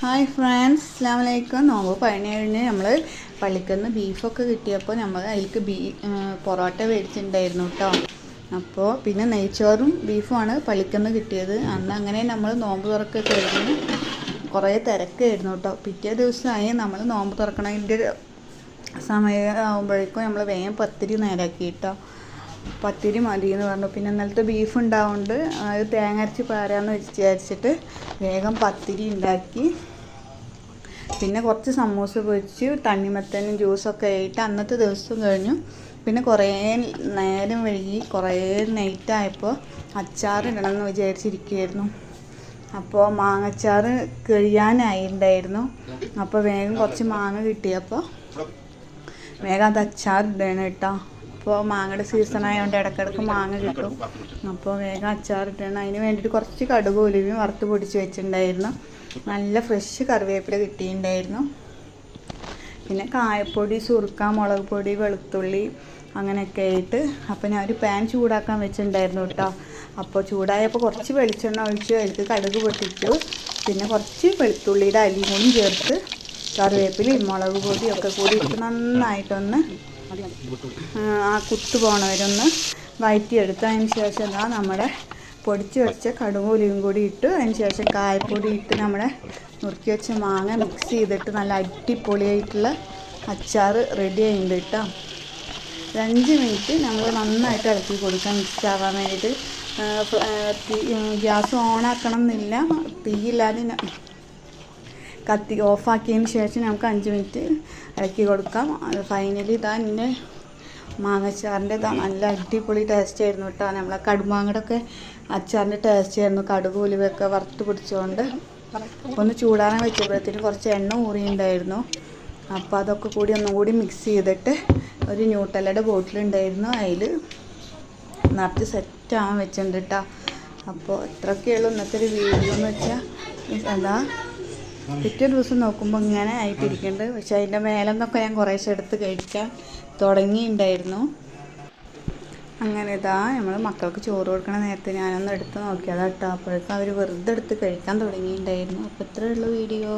Hi friends അസ്ലാം വലൈക്കും നോമ്പ് പതിനേഴിന് നമ്മൾ പള്ളിക്കുന്ന് ബീഫൊക്കെ കിട്ടിയപ്പോൾ നമ്മൾ അതിലേക്ക് ബീ പൊറോട്ട മേടിച്ചിട്ടുണ്ടായിരുന്നു കേട്ടോ അപ്പോൾ പിന്നെ നെയ്ച്ചോറും ബീഫുമാണ് പള്ളിക്കുന്ന് കിട്ടിയത്. അന്ന് അങ്ങനെ നമ്മൾ നോമ്പ് തുറക്കെ കഴിഞ്ഞ് കുറേ തിരക്കായിരുന്നു കേട്ടോ പിറ്റേ ദിവസമായി നമ്മൾ നോമ്പ് തുറക്കണതിന്റെ സമയം ആകുമ്പോഴേക്കും നമ്മൾ വേഗം പത്തിരി നേരാക്കി കേട്ടോ പത്തിരി മതി എന്ന് പറഞ്ഞു. പിന്നെ ഇന്നലത്തെ ബീഫ് ഉണ്ടാവുകൊണ്ട് അത് തേങ്ങ അരച്ച് പാരാന്ന് വിചാരിച്ചിട്ട് വേഗം പത്തിരി ഉണ്ടാക്കി. പിന്നെ കുറച്ച് സമൂസ പൊരിച്ച് തണ്ണിമത്തനും ജ്യൂസൊക്കെ ആയിട്ട് അന്നത്തെ ദിവസം കഴിഞ്ഞു. പിന്നെ കുറേ നേരം വൈകി കുറേ നൈറ്റായപ്പോൾ അച്ചാർ ഇടണമെന്ന് വിചാരിച്ചിരിക്കുകയായിരുന്നു. അപ്പോൾ മാങ്ങച്ചാർ കഴിയാനായിട്ടുണ്ടായിരുന്നു അപ്പോൾ വേഗം കുറച്ച് മാങ്ങ കിട്ടിയപ്പോൾ വേഗം അത് അച്ചാർ ഇടണം കേട്ടോ. അപ്പോൾ മാങ്ങയുടെ സീസൺ ആയതുകൊണ്ട് ഇടയ്ക്കിടയ്ക്ക് മാങ്ങ കിട്ടും. അപ്പോൾ വേഗം അച്ചാറിട്ടാണ് അതിന് വേണ്ടിയിട്ട് കുറച്ച് കടുക് ഉലുവയും വറുത്ത് പൊടിച്ച് വെച്ചിട്ടുണ്ടായിരുന്നു. നല്ല ഫ്രഷ് കറിവേപ്പില കിട്ടിയിട്ടുണ്ടായിരുന്നു. പിന്നെ കായപ്പൊടി സുറുക്ക മുളക് പൊടി വെളുത്തുള്ളി അങ്ങനെയൊക്കെ ആയിട്ട്. അപ്പോൾ ഞാൻ ഒരു പാൻ ചൂടാക്കാൻ വെച്ചിട്ടുണ്ടായിരുന്നു കേട്ടോ. അപ്പോൾ ചൂടായപ്പോൾ കുറച്ച് വെളിച്ചെണ്ണ ഒഴിച്ച്. അതിലേക്ക് കടുക് പൊട്ടിച്ചു. പിന്നെ കുറച്ച് വെളുത്തുള്ളിയുടെ അലിയും കൂടി ചേർത്ത് കറിവേപ്പിലയും മുളക് പൊടിയും ഒക്കെ കൂടി ഇട്ട് നന്നായിട്ടൊന്ന് ആ കുത്തു പോണവരൊന്ന് വയറ്റിയെടുത്ത് അതിന് ശേഷം എന്താ നമ്മുടെ പൊടിച്ച് വെച്ച കടുകൂലിയും കൂടി ഇട്ട് അതിന് ശേഷം കായപ്പൊടി ഇട്ട് നമ്മുടെ നുറുക്കി വെച്ച മാങ്ങ മിക്സ് ചെയ്തിട്ട് നല്ല അടിപൊളിയായിട്ടുള്ള അച്ചാർ റെഡി ആയിട്ടുണ്ട് കേട്ടോ. അഞ്ച് മിനിറ്റ് നമ്മൾ നന്നായിട്ട് ഇളക്കി കൊടുക്കാം മിക്സ് ആവാൻ വേണ്ടിയിട്ട് ഗ്യാസ് ഓണാക്കണം എന്നില്ല തീയില്ലാതെ കത്തി ഓഫാക്കിയതിന് ശേഷം നമുക്ക് അഞ്ച് മിനിറ്റ് ഇളക്കി കൊടുക്കാം. ഫൈനലി ഇതാ എന്റെ മാങ്ങച്ചാറിന്റെ ഇതാ നല്ല അടിപൊളി ടേസ്റ്റ് ആയിരുന്നു കേട്ടോ. നമ്മളെ കടുമാങ്ങയുടെ ഒക്കെ അച്ചാറിന്റെ ടേസ്റ്റ് ആയിരുന്നു. കടുക് ഉലുവയൊക്കെ വറുത്ത് പിടിച്ചുകൊണ്ട് ഒന്ന് ചൂടാറാൻ വെച്ചപ്പോഴത്തേന് കുറച്ച് എണ്ണ ഊറിയുണ്ടായിരുന്നു അപ്പോൾ അതൊക്കെ കൂടി ഒന്നും കൂടി മിക്സ് ചെയ്തിട്ട് ഒരു ന്യൂട്ടലയുടെ ബോട്ടിലുണ്ടായിരുന്നു അതിൽ നിറച്ച് സെറ്റാകാൻ വെച്ചിട്ടുണ്ട് കേട്ടോ. അപ്പോൾ ഇത്രയൊക്കെയുള്ളൂ ഇന്നത്തെ ഒരു വീഡിയോ എന്ന് വെച്ചാൽ എന്താ? പിറ്റേ ദിവസം നോക്കുമ്പോൾ ഇങ്ങനെ ആയിട്ടിരിക്കുന്നുണ്ട് പക്ഷെ അതിന്റെ മേലെ നിന്നൊക്കെ ഞാൻ കുറേശ്ശെ എടുത്ത് കഴിക്കാൻ തുടങ്ങിയിട്ടുണ്ടായിരുന്നു അങ്ങനെ ഇതാ നമ്മൾ മക്കൾക്ക് ചോറ് കൊടുക്കണ നേരത്തെ ഞാനൊന്ന് എടുത്ത് നോക്കിയതാ കേട്ടോ അപ്പോഴേക്കും അവർ വെറുതെ എടുത്ത് കഴിക്കാൻ തുടങ്ങിയിട്ടുണ്ടായിരുന്നു അപ്പോൾ ഉള്ളൂ വീഡിയോ.